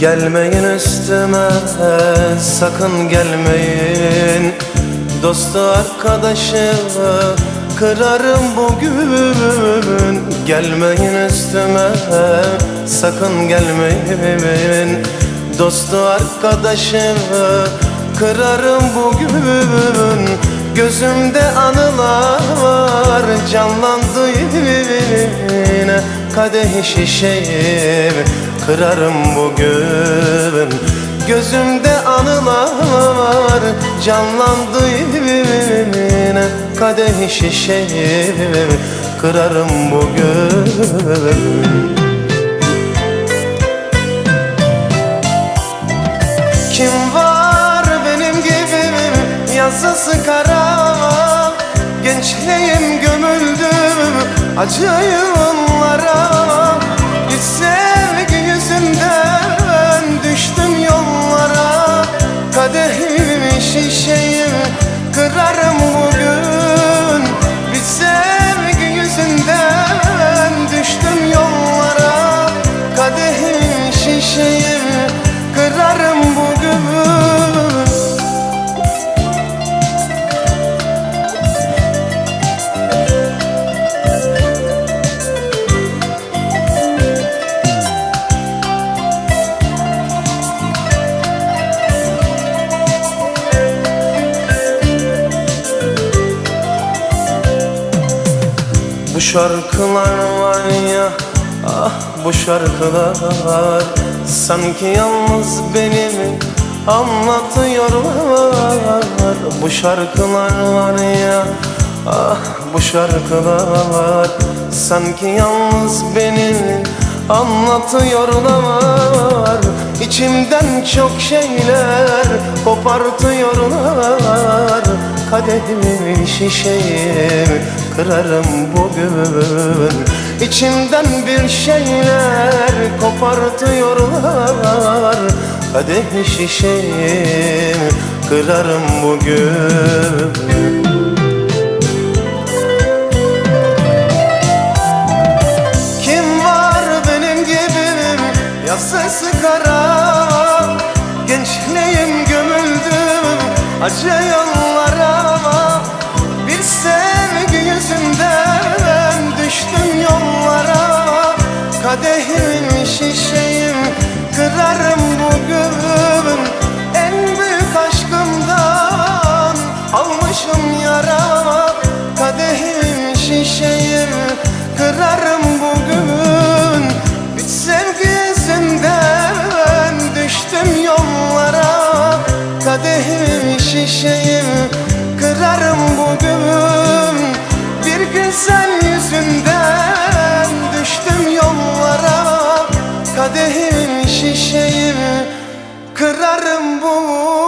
Gelmeyin üstüme sakın gelmeyin. Dostu arkadaşı kırarım bugün. Gelmeyin üstüme sakın gelmeyin. Dostu arkadaşı kırarım bugün. Gözümde anılar canlandı yine. Kadeh şişeyi kırarım bugün Gözümde anılar canlandı yine. Kadeh şişeyi kırarım bugün Kim var benim gibi? Yazısı kara. Gençliğim gömüldü acı yıllara şarkılar var ya. Ah bu şarkılar Sanki yalnız benim anlatıyorlar. Bu şarkılar var ya. Ah bu şarkılar Sanki yalnız benim anlatıyorlar. İçimden çok şeyler kopartıyorlar Kadehimi şişeyim kırarım bugün. İçimden bir şeyler kopartıyorlar. Kadeh şişeyim kırarım bugün. Kim var benim gibi? Yasası kara. Gençliğim gömüldü. Acı şişeyim kırarım bugün. Bir güzel yüzünden düştüm yollara. Kadehim şişeyim kırarım bugün